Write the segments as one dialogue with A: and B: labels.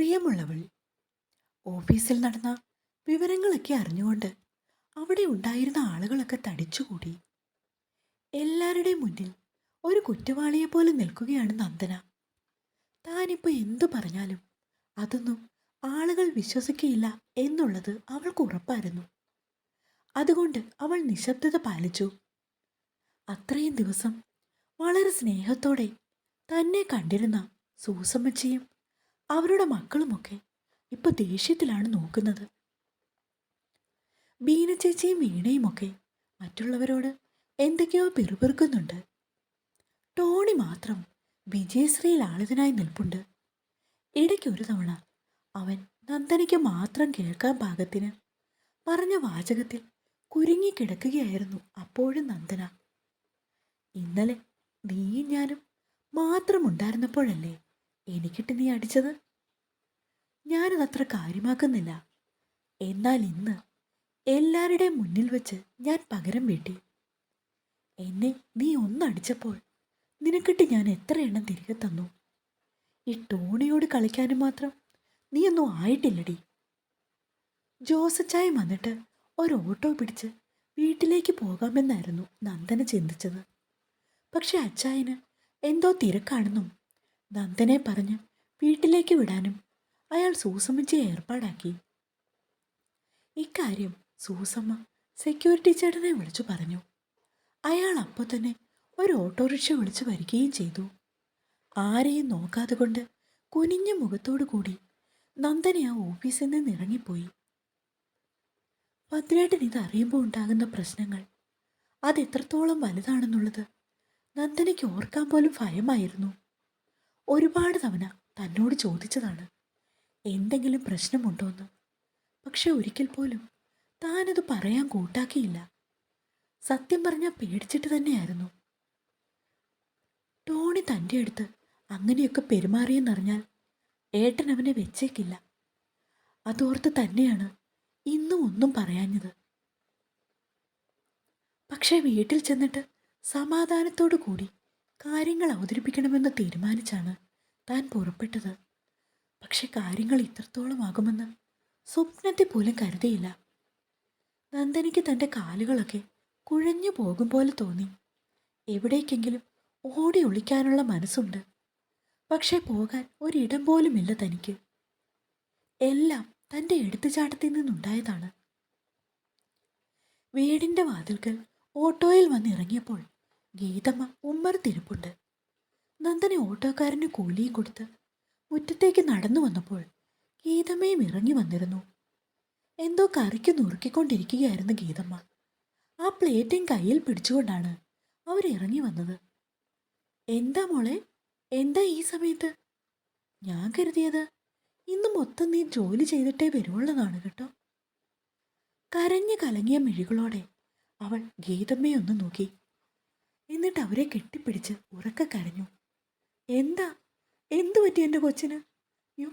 A: പ്രിയമുള്ളവൾ. ഓഫീസിൽ നടന്ന വിവരങ്ങളൊക്കെ അറിഞ്ഞുകൊണ്ട് അവിടെ ഉണ്ടായിരുന്ന ആളുകളൊക്കെ തടിച്ചുകൂടി. എല്ലാവരുടെയും മുന്നിൽ ഒരു കുറ്റവാളിയെ പോലെ നിൽക്കുകയാണ് നന്ദന. താനിപ്പോൾ എന്തു പറഞ്ഞാലും അതൊന്നും ആളുകൾ വിശ്വസിക്കില്ല എന്നുള്ളത് അവൾക്ക് ഉറപ്പായിരുന്നു. അതുകൊണ്ട് അവൾ നിശബ്ദത പാലിച്ചു. അത്രയും ദിവസം വളരെ സ്നേഹത്തോടെ തന്നെ കണ്ടിരുന്ന സൂസമ്മച്ചിയും അവരുടെ മക്കളുമൊക്കെ ഇപ്പൊ ദേഷ്യത്തിലാണ് നോക്കുന്നത്. ബീന ചേച്ചിയും വീണയുമൊക്കെ മറ്റുള്ളവരോട് എന്തൊക്കെയോ പിറുപിറുക്കുന്നുണ്ട്. ടോണി മാത്രം വിജയശ്രീയിൽ ആളതിനായി നിൽപ്പുണ്ട്. ഇടയ്ക്ക് ഒരു തവണ അവൻ നന്ദനയ്ക്ക് മാത്രം കേൾക്കാൻ പാകത്തിന് പറഞ്ഞ വാചകത്തിൽ കുരുങ്ങിക്കിടക്കുകയായിരുന്നു അപ്പോഴും നന്ദന. ഇന്നലെ നീയും ഞാനും മാത്രമുണ്ടായിരുന്നപ്പോഴല്ലേ എനിക്കിട്ട് നീ അടിച്ചത്? ഞാനത് അത്ര കാര്യമാക്കുന്നില്ല. എന്നാൽ ഇന്ന് എല്ലാവരുടെയും മുന്നിൽ വെച്ച് ഞാൻ പകരം വീട്ടി. എന്നെ നീ ഒന്നടിച്ചപ്പോൾ നിനക്കിട്ട് ഞാൻ എത്ര എണ്ണം തിരികെ തന്നു? ഈ ടോണിയോട് കളിക്കാനും മാത്രം നീയൊന്നും ആയിട്ടില്ലടി. ജോസച്ചായി വന്നിട്ട് ഒരു ഓട്ടോ പിടിച്ച് വീട്ടിലേക്ക് പോകാമെന്നായിരുന്നു നന്ദന ചിന്തിച്ചത്. പക്ഷെ അച്ചായന് എന്തോ തിരക്കാണെന്നും നന്ദനെ പറഞ്ഞ് വീട്ടിലേക്ക് വിടാനും അയാൾ സൂസമ്മച്ചിയെ ഏർപ്പാടാക്കി. ഇക്കാര്യം സൂസമ്മ സെക്യൂരിറ്റി ചേട്ടനെ വിളിച്ചു പറഞ്ഞു. അയാൾ അപ്പോൾ തന്നെ ഒരു ഓട്ടോറിക്ഷ വിളിച്ചു വരികയും ചെയ്തു. ആരെയും നോക്കാതെ കൊണ്ട് കുനിഞ്ഞ മുഖത്തോടു കൂടി നന്ദനെ ആ ഓഫീസിൽ നിന്ന് ഇറങ്ങിപ്പോയി. ഭദ്രേട്ടൻ ഇത് അറിയുമ്പോൾ ഉണ്ടാകുന്ന പ്രശ്നങ്ങൾ അതെത്രത്തോളം വലുതാണെന്നുള്ളത് നന്ദനയ്ക്ക് ഓർക്കാൻ പോലും ഭയമായിരുന്നു. ഒരുപാട് തവണ തന്നോട് ചോദിച്ചതാണ് എന്തെങ്കിലും പ്രശ്നമുണ്ടോന്ന്? പക്ഷെ ഒരിക്കൽ പോലും താനത് പറയാൻ കൂട്ടാക്കിയില്ല. സത്യം പറഞ്ഞാൽ പേടിച്ചിട്ട് തന്നെയായിരുന്നു. ടോണി തന്റെ അടുത്ത് അങ്ങനെയൊക്കെ പെരുമാറിയെന്നറിഞ്ഞാൽ ഏട്ടൻ അവനെ വെച്ചേക്കില്ല. അതോർത്ത് തന്നെയാണ് ഇന്നും ഒന്നും പറയാഞ്ഞത്. പക്ഷേ വീട്ടിൽ ചെന്നിട്ട് സമാധാനത്തോടു കൂടി കാര്യങ്ങൾ അവതരിപ്പിക്കണമെന്ന് തീരുമാനിച്ചാണ് താൻ പുറപ്പെട്ടത്. പക്ഷെ കാര്യങ്ങൾ ഇത്രത്തോളം ആകുമെന്ന് സ്വപ്നത്തെ പോലും കരുതിയില്ല. നന്ദനിക്ക് തന്റെ കാലുകളൊക്കെ കുഴഞ്ഞു പോകും പോലെ തോന്നി. എവിടേക്കെങ്കിലും ഓടി ഒളിക്കാനുള്ള മനസ്സുണ്ട്. പക്ഷേ പോകാൻ ഒരിടം പോലുമില്ല തനിക്ക്. എല്ലാം തന്റെ എടുത്തുചാട്ടത്തിൽ നിന്നുണ്ടായതാണ്. വീടിന്റെ വാതിൽക്കൽ ഓട്ടോയിൽ വന്നിറങ്ങിയപ്പോൾ ഗീതമ്മ ഉമ്മറത്തിരിപ്പുണ്ട് നന്ദനെ ഓട്ടോക്കാരന് കൂലിയും കൊടുത്ത് മുറ്റത്തേക്ക് നടന്നു വന്നപ്പോൾ ഗീതമ്മയും ഇറങ്ങി വന്നിരുന്നു. എന്തോ കറിക്ക് നുറുക്കിക്കൊണ്ടിരിക്കുകയായിരുന്നു ഗീതമ്മ. ആ പ്ലേറ്റും കയ്യിൽ പിടിച്ചുകൊണ്ടാണ് അവരിറങ്ങി വന്നത്. എന്താ മോളെ? എന്താ ഈ സമയത്ത്? ഞാൻ കരുതിയത് ഇന്ന് മൊത്തം നീ ജോലി ചെയ്തിട്ടേ വരുവുള്ളതാണ് കേട്ടോ. കരഞ്ഞു കലങ്ങിയ മിഴികളോടെ അവൾ ഗീതമ്മയെ ഒന്ന് നോക്കി. എന്നിട്ട് അവരെ കെട്ടിപ്പിടിച്ച് ഉറക്ക കരഞ്ഞു. എന്താ? എന്തു പറ്റി എന്റെ കൊച്ചിന്? യോ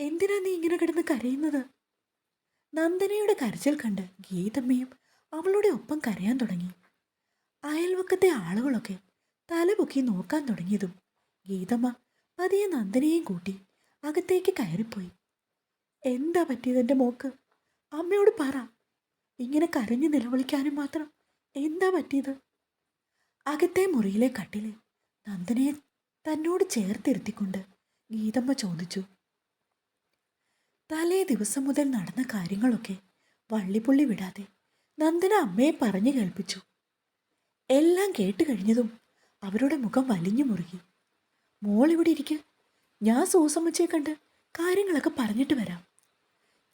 A: എന്തിനാ നീ ഇങ്ങനെ കിടന്ന് കരയുന്നത്? നന്ദനയുടെ കരച്ചിൽ കണ്ട് ഗീതമ്മയും അവളുടെ ഒപ്പം കരയാൻ തുടങ്ങി. അയൽവക്കത്തെ ആളുകളൊക്കെ തലപൊക്കി നോക്കാൻ തുടങ്ങിയതും ഗീതമ്മ പതിയെ നന്ദനയെയും കൂട്ടി അകത്തേക്ക് കയറിപ്പോയി. എന്താ പറ്റിയത് എന്റെ മോക്ക്? അമ്മയോട് പറ. ഇങ്ങനെ കരഞ്ഞ് നിലവിളിക്കാനും മാത്രം എന്താ പറ്റിയത്? അകത്തെ മുറിയിലെ കട്ടിലിൽ നന്ദനയെ തന്നോട് ചേർത്തിരുത്തിക്കൊണ്ട് ഗീതമ്മ ചോദിച്ചു. തലേ ദിവസം മുതൽ നടന്ന കാര്യങ്ങളൊക്കെ വള്ളിപ്പുള്ളി വിടാതെ നന്ദന അമ്മയെ പറഞ്ഞു കേൾപ്പിച്ചു. എല്ലാം കേട്ട് കഴിഞ്ഞതും അവരുടെ മുഖം വലിഞ്ഞു മുറുകി. മോൾ ഇവിടെ ഇരിക്കുക ഞാൻ സൂസമ്മച്ചയെ കണ്ട് കാര്യങ്ങളൊക്കെ പറഞ്ഞിട്ട് വരാം.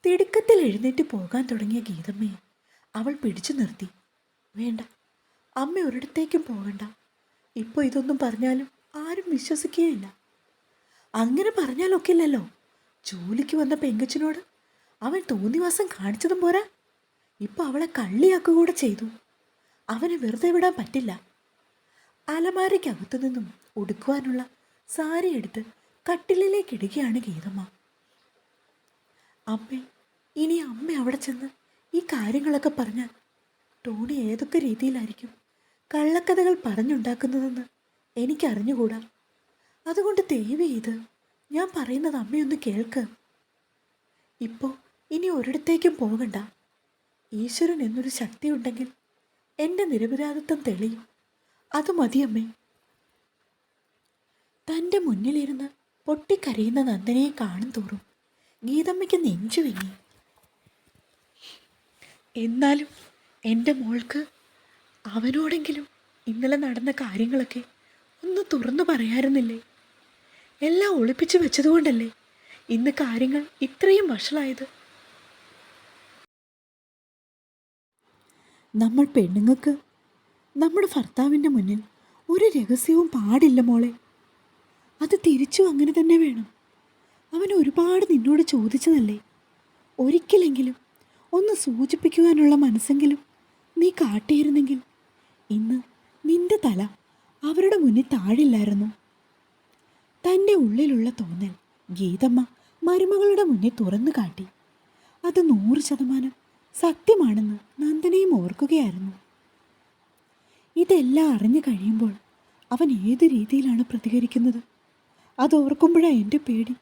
A: തിടുക്കത്തിൽ എഴുന്നേറ്റ് പോകാൻ തുടങ്ങിയ ഗീതമ്മയെ അവൾ പിടിച്ചു നിർത്തി. വേണ്ട അമ്മ ഒരിടത്തേക്കും പോകണ്ട. ഇപ്പോൾ ഇതൊന്നും പറഞ്ഞാലും ആരും വിശ്വസിക്കുകയില്ല. അങ്ങനെ പറഞ്ഞാലൊക്കില്ലല്ലോ. ജോലിക്ക് വന്ന പെങ്കച്ചിനോട് അവൻ തോന്നിവാസം കാണിച്ചതും പോരാ. ഇപ്പോൾ അവളെ കള്ളിയാക്കുക കൂടെ ചെയ്തു. അവനെ വെറുതെ വിടാൻ പറ്റില്ല. അലമാരയ്ക്കകത്തു നിന്നും ഉടുക്കുവാനുള്ള സാരി എടുത്ത് കട്ടിലിലേക്ക് ഇടുകയാണ് ഗീതമ്മ. അമ്മേ ഇനി അമ്മ അവിടെ ചെന്ന് ഈ കാര്യങ്ങളൊക്കെ പറഞ്ഞാൽ ടോണി ഏതൊക്കെ രീതിയിലായിരിക്കും? കള്ളക്കഥകൾ പറഞ്ഞുണ്ടാക്കുന്നതെന്ന് എനിക്കറിഞ്ഞുകൂടാ? അതുകൊണ്ട് ദയവ് ഇത് ഞാൻ പറയുന്നത് അമ്മയൊന്ന് കേൾക്ക്. ഇപ്പോൾ ഇനി ഒരിടത്തേക്കും പോകണ്ട. ഈശ്വരൻ എന്നൊരു ശക്തി ഉണ്ടെങ്കിൽ എന്റെ നിരപരാധിത്വം തെളിയും. അത് മതിയമ്മേ. തന്റെ മുന്നിലിരുന്ന് പൊട്ടിക്കരയുന്ന നന്ദനയെ കാണും തോറും ഗീതമ്മയ്ക്ക് നെഞ്ചു വിങ്ങി എന്നാലും എന്റെ മോൾക്ക് അവനോടെങ്കിലും ഇന്നലെ നടന്ന കാര്യങ്ങളൊക്കെ ഒന്ന് തുറന്നു പറയാറുന്നില്ലേ? എല്ലാം ഒളിപ്പിച്ചു വെച്ചതുകൊണ്ടല്ലേ ഇന്ന് കാര്യങ്ങൾ ഇത്രയും വഷളായത്? നമ്മൾ പെണ്ണുങ്ങൾക്ക് നമ്മുടെ ഭർത്താവിന്റെ മുന്നിൽ ഒരു രഹസ്യവും പാടില്ല മോളെ. അത് തിരിച്ചു അങ്ങനെ തന്നെ വേണം. അവൻ ഒരുപാട് നിന്നോട് ചോദിച്ചതല്ലേ? ഒരിക്കലെങ്കിലും ഒന്ന് സൂചിപ്പിക്കുവാനുള്ള മനസ്സെങ്കിലും നീ കാട്ടിയിരുന്നെങ്കിൽ ഇന്ന് നിന്റെ തല അവരുടെ മുന്നിൽ താഴില്ലായിരുന്നു. തന്റെ ഉള്ളിലുള്ള തോന്നൽ ഗീതമ്മ മരുമകളുടെ മുന്നിൽ തുറന്നു കാട്ടി. അത് നൂറ് ശതമാനം സത്യമാണെന്ന് നന്ദനയും ഓർക്കുകയായിരുന്നു. ഇതെല്ലാം അറിഞ്ഞു കഴിയുമ്പോൾ അവൻ ഏത് രീതിയിലാണ് പ്രതികരിക്കുന്നത്? അത് ഓർക്കുമ്പോഴാണ് എന്റെ പേടി.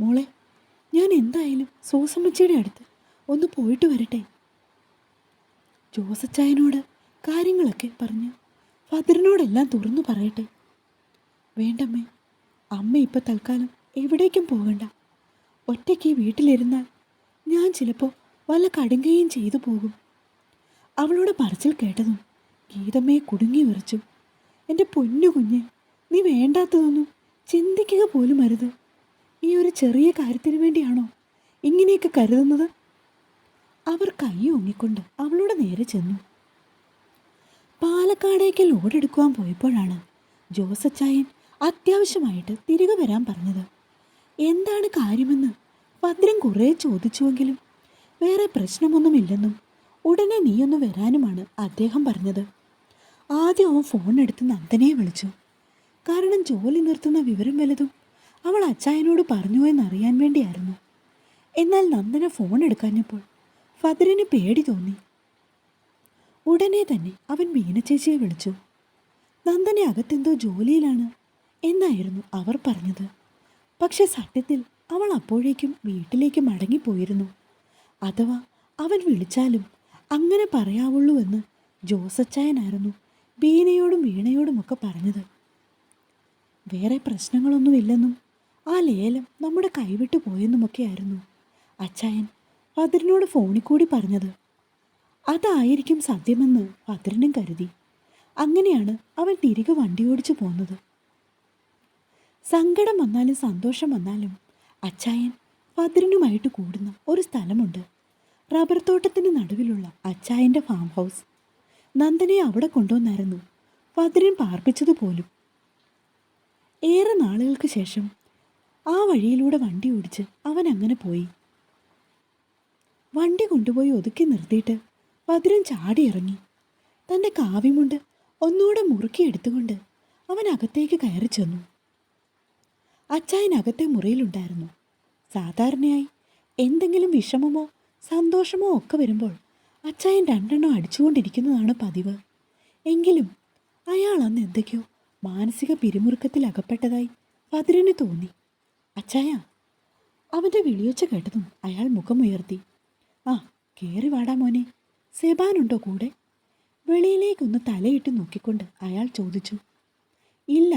A: മോളെ ഞാൻ എന്തായാലും സൂസമ്മച്ചിയുടെ അടുത്ത് ഒന്ന് പോയിട്ട് വരട്ടെ? ജോസച്ചായനോട് കാര്യങ്ങളൊക്കെ പറഞ്ഞ്. ഫദറിനോടെല്ലാം തുറന്നു പറയട്ടെ. വേണ്ടമ്മേ അമ്മ ഇപ്പം തൽക്കാലം എവിടേക്കും പോകണ്ട. ഒറ്റയ്ക്ക് വീട്ടിലിരുന്നാൽ ഞാൻ ചിലപ്പോൾ വല്ല കടുങ്കയും ചെയ്തു പോകും. അവളുടെ പറച്ചിൽ കേട്ടതും ഗീതമ്മയെ കുടുങ്ങി വിറച്ചു. എന്റെ പൊന്നു കുഞ്ഞ് നീ വേണ്ടാത്തതൊന്നും ചിന്തിക്കുക പോലും അരുത്. ഈ ഒരു ചെറിയ കാര്യത്തിന് വേണ്ടിയാണോ ഇങ്ങനെയൊക്കെ കരുതുന്നത്? അവർ കൈ ഒങ്ങിക്കൊണ്ട് അവളുടെ നേരെ ചെന്നു. പാലക്കാടേക്ക് ലോഡെടുക്കുവാൻ പോയപ്പോഴാണ് ജോസച്ചായൻ അത്യാവശ്യമായിട്ട് തിരികെ വരാൻ പറഞ്ഞത്. എന്താണ് കാര്യമെന്ന് ഭദ്രൻ കുറേ ചോദിച്ചുവെങ്കിലും വേറെ പ്രശ്നമൊന്നുമില്ലെന്നും ഉടനെ നീയൊന്ന് വരാനുമാണ് അദ്ദേഹം പറഞ്ഞത്. ആദ്യം അവൻ ഫോൺ എടുത്ത് നന്ദനയെ വിളിച്ചു. കാരണം ജോലി നിർത്തുന്ന വിവരം വലുതും അവൾ അച്ചായനോട് പറഞ്ഞു എന്നറിയാൻ വേണ്ടിയായിരുന്നു. എന്നാൽ നന്ദന ഫോൺ എടുക്കാഞ്ഞപ്പോൾ ഫദറിന് പേടി തോന്നി. ഉടനെ തന്നെ അവൻ മീനച്ചേച്ചിയെ വിളിച്ചു. നന്ദനെ അകത്തെന്തോ ജോലിയിലാണ് എന്നായിരുന്നു അവർ പറഞ്ഞത്. പക്ഷെ സത്യത്തിൽ അവൾ അപ്പോഴേക്കും വീട്ടിലേക്ക് മടങ്ങിപ്പോയിരുന്നു. അഥവാ അവൻ വിളിച്ചാലും അങ്ങനെ പറയാവുള്ളൂ എന്ന് ജോസച്ചായനായിരുന്നു ബീനയോടും വീണയോടുമൊക്കെ പറഞ്ഞത്. വേറെ പ്രശ്നങ്ങളൊന്നുമില്ലെന്നും ആ ലേലം നമ്മുടെ കൈവിട്ടു പോയെന്നുമൊക്കെയായിരുന്നു. അച്ചായൻ അതിനോട് ഫോണിൽ കൂടി പറഞ്ഞത്. അതായിരിക്കും സത്യമെന്ന് ഭദ്രനും കരുതി. അങ്ങനെയാണ് അവൻ തിരികെ വണ്ടി ഓടിച്ചു പോന്നത്. സങ്കടം വന്നാലും സന്തോഷം വന്നാലും അച്ചായൻ ഭദ്രനുമായിട്ട് കൂടുന്ന ഒരു സ്ഥലമുണ്ട്. റബ്ബർ തോട്ടത്തിന് നടുവിലുള്ള അച്ചായന്റെ ഫാം ഹൗസ്. നന്ദനെ അവിടെ കൊണ്ടുവന്നായിരുന്നു. ഭദ്രൻ പാർപ്പിച്ചതുപോലും. ഏറെ നാളുകൾക്ക് ശേഷം ആ വഴിയിലൂടെ വണ്ടി ഓടിച്ച് അവൻ അങ്ങനെ പോയി. വണ്ടി കൊണ്ടുപോയി ഒതുക്കി നിർത്തിയിട്ട് ഭദ്രൻ ചാടിയിറങ്ങി. തന്റെ കാവ്യമുണ്ട് ഒന്നുകൂടെ മുറുക്കിയെടുത്തുകൊണ്ട് അവൻ അകത്തേക്ക് കയറി ചെന്നു. അച്ചായൻ അകത്തെ മുറിയിലുണ്ടായിരുന്നു. സാധാരണയായി എന്തെങ്കിലും വിഷമമോ സന്തോഷമോ ഒക്കെ വരുമ്പോൾ അച്ചായൻ രണ്ടെണ്ണം അടിച്ചുകൊണ്ടിരിക്കുന്നതാണ് പതിവ്. എങ്കിലും അയാൾ അന്ന് എന്തൊക്കെയോ മാനസിക പിരിമുറുക്കത്തിൽ അകപ്പെട്ടതായി ഭദ്രന് തോന്നി. അച്ചായ അവന്റെ വിളിയൊച്ച കേട്ടതും അയാൾ മുഖമുയർത്തി. ആ കയറി വാടാ മോനെ. സെബാനുണ്ടോ കൂടെ? വെളിയിലേക്കൊന്ന് തലയിട്ട് നോക്കിക്കൊണ്ട് അയാൾ ചോദിച്ചു. ഇല്ല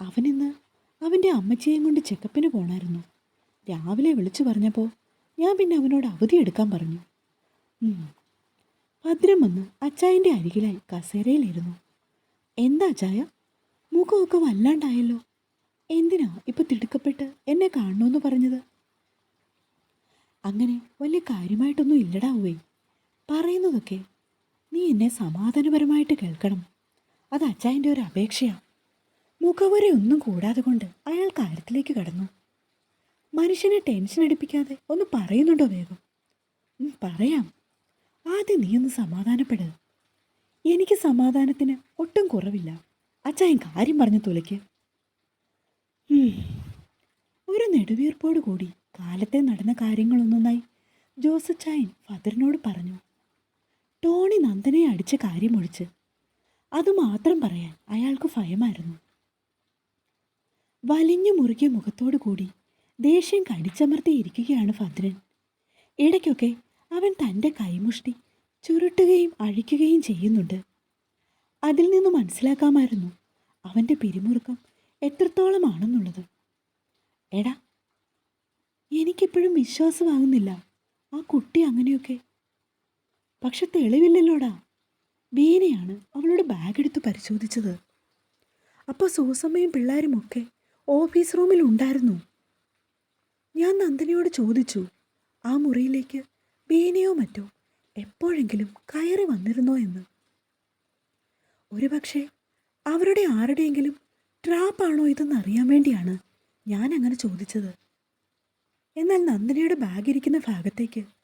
A: അവനിന്ന് അവന്റെ അമ്മച്ചിയെയും കൊണ്ട് ചെക്കപ്പിന് പോണായിരുന്നു. രാവിലെ വിളിച്ചു പറഞ്ഞപ്പോൾ ഞാൻ പിന്നെ അവനോട് അവധി എടുക്കാൻ പറഞ്ഞു. ഭദ്രം വന്ന് അച്ചായന്റെ അരികിലായി കസേരയിലിരുന്നു. എന്താ അച്ചായ? മുഖമൊക്കെ വല്ലാണ്ടായല്ലോ. എന്തിനാ ഇപ്പൊ തിടുക്കപ്പെട്ട് എന്നെ കാണണമെന്ന് പറഞ്ഞത്? അങ്ങനെ വലിയ കാര്യമായിട്ടൊന്നും ഇല്ലടാവേ പറയുന്നതൊക്കെ നീ എന്നെ സമാധാനപരമായിട്ട് കേൾക്കണം. അത് അച്ചായന്റെ ഒരു അപേക്ഷയാണ് മുഖവരെ ഒന്നും കൂടാതെ കൊണ്ട് അയാൾ കാര്യത്തിലേക്ക് കടന്നു. മനുഷ്യനെ ടെൻഷൻ അടിപ്പിക്കാതെ ഒന്ന് പറയുന്നുണ്ടോ വേഗം? പറയാം. ആദ്യം നീ ഒന്ന് സമാധാനപ്പെടുക എനിക്ക് സമാധാനത്തിന് ഒട്ടും കുറവില്ല. അച്ചായൻ കാര്യം പറഞ്ഞു തുലയ്ക്ക്. ഒരു നെടുവീർപ്പോട് കൂടി കാലത്തെ നടന്ന കാര്യങ്ങളൊന്നൊന്നായി ജോസച്ചായൻ ഫദറിനോട് പറഞ്ഞു. ടോണി നന്ദനെ അടിച്ച കാര്യമൊഴിച്ച് അതുമാത്രം പറയാൻ അയാൾക്ക് ഭയമായിരുന്നു. വലിഞ്ഞു മുറുകിയ മുഖത്തോടു കൂടി ദേഷ്യം കടിച്ചമർത്തിയിരിക്കുകയാണ് ഭദ്രൻ. ഇടയ്ക്കൊക്കെ അവൻ തന്റെ കൈമുഷ്ടി ചുരുട്ടുകയും അഴിക്കുകയും ചെയ്യുന്നുണ്ട്. അതിൽ നിന്ന് മനസ്സിലാക്കാമായിരുന്നു അവന്റെ പിരിമുറുക്കം എത്രത്തോളമാണെന്നുള്ളത് എടാ എനിക്കിപ്പോഴും വിശ്വാസമാകുന്നില്ല. ആ കുട്ടി അങ്ങനെയൊക്കെ പക്ഷെ തെളിവില്ലല്ലോടാ. ബീനയാണ് അവളുടെ ബാഗ് എടുത്ത് പരിശോധിച്ചത് അപ്പോൾ സൂസമ്മയും പിള്ളേരുമൊക്കെ ഓഫീസ് റൂമിൽ ഉണ്ടായിരുന്നു. ഞാൻ നന്ദിനിയോട് ചോദിച്ചു ആ മുറിയിലേക്ക് ബീനയോ മറ്റോ എപ്പോഴെങ്കിലും കയറി വന്നിരുന്നോ എന്ന്? ഒരുപക്ഷെ അവരുടെ ആരുടെയെങ്കിലും ട്രാപ്പാണോ ഇതെന്ന് അറിയാൻ വേണ്ടിയാണ് ഞാൻ അങ്ങനെ ചോദിച്ചത്. എന്നാൽ നന്ദിനിയുടെ ബാഗ് ഇരിക്കുന്ന ഭാഗത്തേക്ക്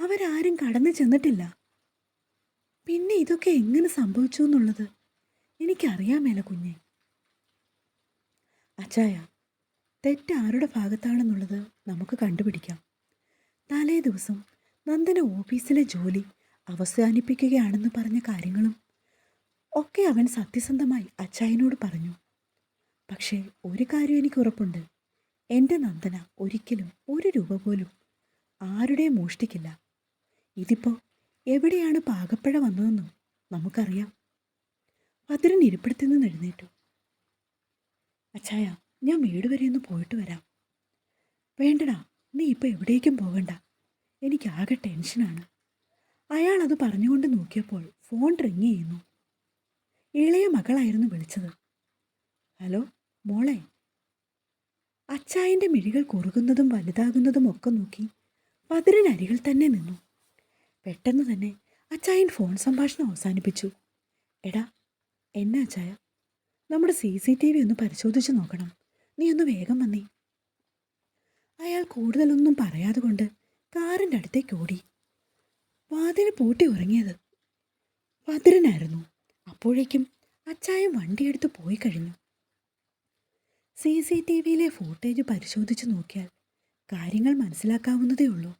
A: അവരാരും കടന്നു ചെന്നിട്ടില്ല. പിന്നെ ഇതൊക്കെ എങ്ങനെ സംഭവിച്ചു എന്നുള്ളത് എനിക്കറിയാൻ മേല കുഞ്ഞെ. അച്ചായ തെറ്റ് ആരുടെ ഭാഗത്താണെന്നുള്ളത് നമുക്ക് കണ്ടുപിടിക്കാം. തലേ ദിവസം നന്ദന ഓഫീസിലെ ജോലി അവസാനിപ്പിക്കുകയാണെന്ന് പറഞ്ഞ കാര്യങ്ങളും ഒക്കെ അവൻ സത്യസന്ധമായി അച്ചായനോട് പറഞ്ഞു. പക്ഷേ ഒരു കാര്യം എനിക്ക് ഉറപ്പുണ്ട്. എന്റെ നന്ദന ഒരിക്കലും ഒരു രൂപ പോലും ആരുടെയും മോഷ്ടിക്കില്ല. ഇതിപ്പോൾ എവിടെയാണ് പാകപ്പഴ വന്നതെന്നും നമുക്കറിയാം. ഭദ്രൻ ഇരിപ്പിടത്തിൽ നിന്ന് എഴുന്നേറ്റു. അച്ചായ ഞാൻ വീട് വരെ ഒന്ന് പോയിട്ട് വരാം. വേണ്ടടാ നീ ഇപ്പോൾ എവിടേക്കും പോകണ്ട. എനിക്കാകെ ടെൻഷനാണ്. അയാൾ അത് പറഞ്ഞുകൊണ്ട് നോക്കിയപ്പോൾ ഫോൺ റിങ് ചെയ്യുന്നു. ഇളയ മകളായിരുന്നു വിളിച്ചത്. ഹലോ മോളെ. അച്ചായന്റെ മിഴികൾ കുറുകുന്നതും വലുതാകുന്നതും ഒക്കെ നോക്കി പതിരിനരികിൽ തന്നെ നിന്നു. പെട്ടെന്ന് തന്നെ അച്ചായൻ ഫോൺ സംഭാഷണം അവസാനിപ്പിച്ചു. എടാ എന്നാ അച്ചായ? നമ്മുടെ സി സി ടി വി ഒന്ന് പരിശോധിച്ച് നോക്കണം. നീ ഒന്ന് വേഗം വന്നേ. അയാൾ കൂടുതലൊന്നും പറയാതെ കൊണ്ട് കാറിന്റെ അടുത്തേക്ക് ഓടി. വാതിൽ പൂട്ടി ഉറങ്ങിയത്. ഭദ്രനായിരുന്നു അപ്പോഴേക്കും അച്ചായം വണ്ടിയെടുത്ത് പോയി കഴിഞ്ഞു. സി സി ടി വിയിലെ ഫൂട്ടേജ് പരിശോധിച്ച് നോക്കിയാൽ കാര്യങ്ങൾ മനസ്സിലാക്കാവുന്നതേ ഉള്ളൂ.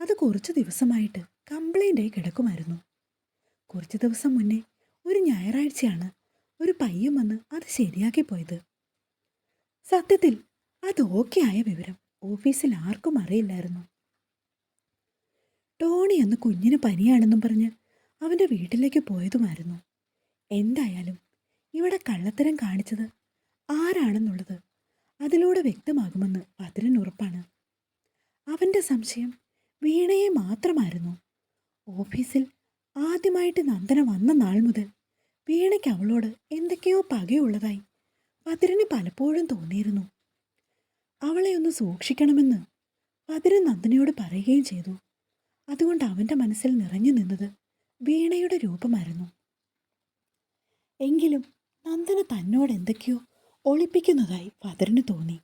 A: അത് കുറച്ച് ദിവസമായിട്ട് കംപ്ലൈന്റായി കിടക്കുമായിരുന്നു. കുറച്ച് ദിവസം മുന്നേ ഒരു ഞായറാഴ്ചയാണ് ഒരു പയ്യൻ വന്ന് അത് ശരിയാക്കി പോയത്. സത്യത്തിൽ അത് ഓക്കെ ആയ വിവരം ഓഫീസിൽ ആർക്കും അറിയില്ലായിരുന്നു. ടോണി അന്ന് കുഞ്ഞിന് പനിയാണെന്നും പറഞ്ഞ് അവന്റെ വീട്ടിലേക്ക് പോയതുമായിരുന്നു. എന്തായാലും ഇവിടെ കള്ളത്തരം കാണിച്ചത് ആരാണെന്നുള്ളത് അതിലൂടെ വ്യക്തമാകുമെന്ന് ഭദ്രൻ ഉറപ്പാണ്. അവന്റെ സംശയം വീണയെ മാത്രമായിരുന്നു. ഓഫീസിൽ ആദ്യമായിട്ട് നന്ദന വന്ന നാൾ മുതൽ വീണയ്ക്ക് അവളോട് എന്തൊക്കെയോ പകയുള്ളതായി പതിരന് പലപ്പോഴും തോന്നിയിരുന്നു. അവളെ ഒന്ന് സൂക്ഷിക്കണമെന്ന് പതിരൻ നന്ദനയോട് പറയുകയും ചെയ്തു. അതുകൊണ്ട് അവന്റെ മനസ്സിൽ നിറഞ്ഞു നിന്നത് വീണയുടെ രൂപമായിരുന്നു. എങ്കിലും നന്ദന തന്നോട് എന്തൊക്കെയോ ഒളിപ്പിക്കുന്നതായി പതിരന് തോന്നി.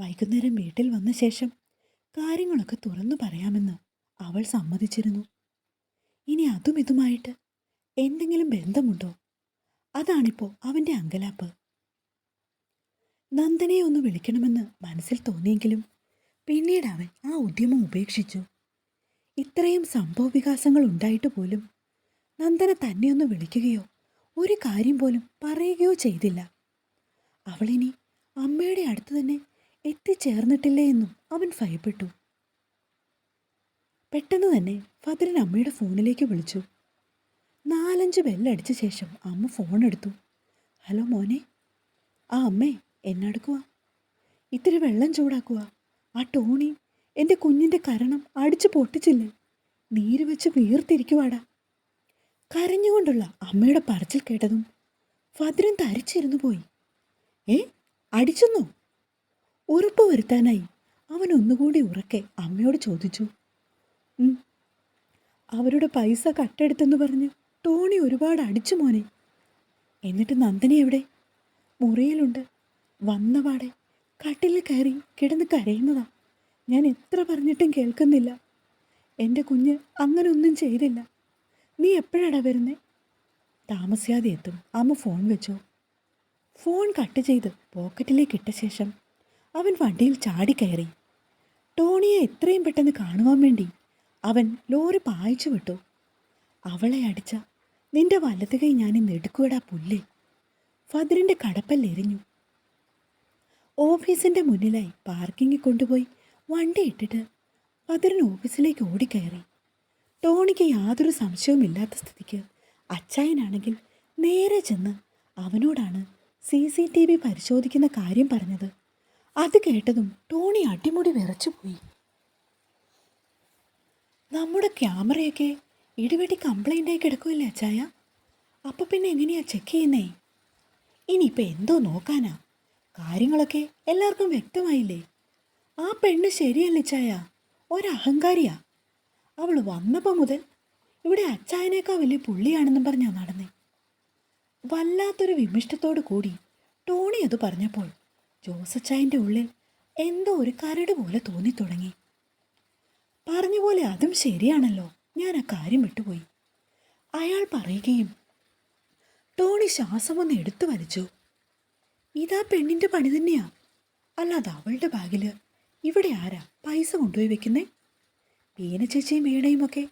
A: വൈകുന്നേരം വീട്ടിൽ വന്ന ശേഷം കാര്യങ്ങളൊക്കെ തുറന്നു പറയാമെന്ന് അവൾ സമ്മതിച്ചിരുന്നു. ഇനി അതും ഇതുമായിട്ട് എന്തെങ്കിലും ബന്ധമുണ്ടോ? അതാണിപ്പോൾ അവന്റെ അങ്കലാപ്പ്. നന്ദനെ ഒന്ന് വിളിക്കണമെന്ന് മനസ്സിൽ തോന്നിയെങ്കിലും പിന്നീട് അവൻ ആ ഉദ്യമം ഉപേക്ഷിച്ചു. ഇത്രയും സംഭവ വികാസങ്ങൾ ഉണ്ടായിട്ട് പോലും നന്ദന തന്നെ ഒന്ന് വിളിക്കുകയോ ഒരു കാര്യം പോലും പറയുകയോ ചെയ്തില്ല. അവളിനി അമ്മയുടെ അടുത്ത് തന്നെ എത്തിച്ചേർന്നിട്ടില്ലേ എന്നും അവൻ ഭയപ്പെട്ടു. പെട്ടെന്ന് തന്നെ ഫദറിൻ അമ്മയുടെ ഫോണിലേക്ക് വിളിച്ചു. നാലഞ്ച് ബെല്ലടിച്ച ശേഷം അമ്മ ഫോൺ എടുത്തു. ഹലോ മോനെ ആ അമ്മേ എന്നെടുക്കുക ഇത്തിരി വെള്ളം ചൂടാക്കുക ആ ടോണി എന്റെ കുഞ്ഞിന്റെ കരണം അടിച്ചു പൊട്ടിച്ചില്ലേ? നീര് വെച്ച് വീർത്തിരിക്കുവാടാ. കരഞ്ഞുകൊണ്ടുള്ള അമ്മയുടെ പറച്ചിൽ കേട്ടതും ഫദ്രൻ തരിച്ചിരുന്നു പോയി. ഏ അടിച്ചെന്നോ? ഉറപ്പ് വരുത്താനായി അവൻ ഒന്നുകൂടി ഉറക്കെ അമ്മയോട് ചോദിച്ചു. "ഉം. അവരുടെ പൈസ കട്ടെടുത്തെന്ന് പറഞ്ഞ് ടോണി ഒരുപാട് അടിച്ചു മോനെ. എന്നിട്ട് നന്ദനി എവിടെ? മുറിയിലുണ്ട്. വന്നപാടെ കട്ടിലിൽ കയറി കിടന്ന് കരയുന്നതാ. ഞാൻ എത്ര പറഞ്ഞിട്ടും കേൾക്കുന്നില്ല. എന്റെ കുഞ്ഞ് അങ്ങനെ ഒന്നും ചെയ്തില്ല. നീ എപ്പോഴാടാ വരുന്നേ? താമസിയാതെ എത്തും. അമ്മ ഫോൺ വെച്ചോ. ഫോൺ കട്ട് ചെയ്ത് പോക്കറ്റിലേക്ക് ഇട്ട ശേഷം അവൻ വണ്ടിയിൽ ചാടിക്കയറി ടോണിയെ എത്രയും പെട്ടെന്ന് കാണുവാൻ വേണ്ടി അവൻ ലോറി പായിച്ചു വിട്ടു. അവളെ അടിച്ച നിന്റെ വലത് കൈ ഞാൻ ഇന്ന് എടുക്കുവടാ പുല്ലേ. ഫദറിന്റെ കടപ്പല്ലെരിഞ്ഞു ഓഫീസിന്റെ മുന്നിലായി പാർക്കിങ്ങിൽ കൊണ്ടുപോയി വണ്ടി ഇട്ടിട്ട് പതിരൻ ഓഫീസിലേക്ക് ഓടിക്കയറി. ടോണിക്ക് യാതൊരു സംശയവുമില്ലാത്ത സ്ഥിതിക്ക് അച്ചായനാണെങ്കിൽ നേരെ ചെന്ന് അവനോടാണ് സി സി ടി വി പരിശോധിക്കുന്ന കാര്യം പറഞ്ഞത്. അത് കേട്ടതും ടോണി അടിമുടി വിറച്ചുപോയി. നമ്മുടെ ക്യാമറയൊക്കെ ഇടിവെട്ടി കംപ്ലൈന്റ് ആയി കിടക്കുമല്ലേ അച്ചായ? അപ്പോൾ പിന്നെ എങ്ങനെയാ ചെക്ക് ചെയ്യുന്നേ? ഇനിയിപ്പോൾ എന്തോ നോക്കാനാ? കാര്യങ്ങളൊക്കെ എല്ലാവർക്കും വ്യക്തമായില്ലേ? ആ പെണ്ണ് ശരിയല്ല ചായ ഒരഹങ്കാരിയാ. അവൾ വന്നപ്പോൾ മുതൽ ഇവിടെ അച്ചായനേക്കാൾ വലിയ പുള്ളിയാണെന്നും പറഞ്ഞാ നടന്നേ. വല്ലാത്തൊരു വിമിഷ്ടത്തോട് കൂടി ടോണി അത് പറഞ്ഞപ്പോൾ ജോസച്ചായന്റെ ഉള്ളിൽ എന്തോ ഒരു കരട് പോലെ തോന്നിത്തുടങ്ങി. പറഞ്ഞ പോലെ അതും ശരിയാണല്ലോ. ഞാൻ ആ കാര്യം വിട്ടുപോയി. അയാൾ പറയുകയും ടോണി ശ്വാസം ഒന്ന് എടുത്തു വലിച്ചു. ഇതാ പെണ്ണിന്റെ പണി തന്നെയാ. അല്ലാതെ അവളുടെ ബാഗിൽ ഇവിടെ ആരാ പൈസ കൊണ്ടുപോയി വെക്കുന്നേ? പീന ചേച്ചിയും വീണയും ഒക്കെ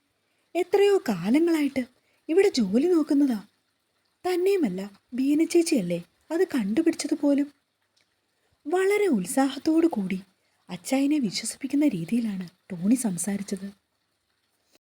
A: എത്രയോ കാലങ്ങളായിട്ട് ഇവിടെ ജോലി നോക്കുന്നതാ. തന്നെയുമല്ല ബീനച്ചേച്ചിയല്ലേ അത് കണ്ടുപിടിച്ചത് പോലും? വളരെ ഉത്സാഹത്തോടു കൂടി അച്ചായനെ വിശ്വസിപ്പിക്കുന്ന രീതിയിലാണ് ടോണി സംസാരിച്ചത്.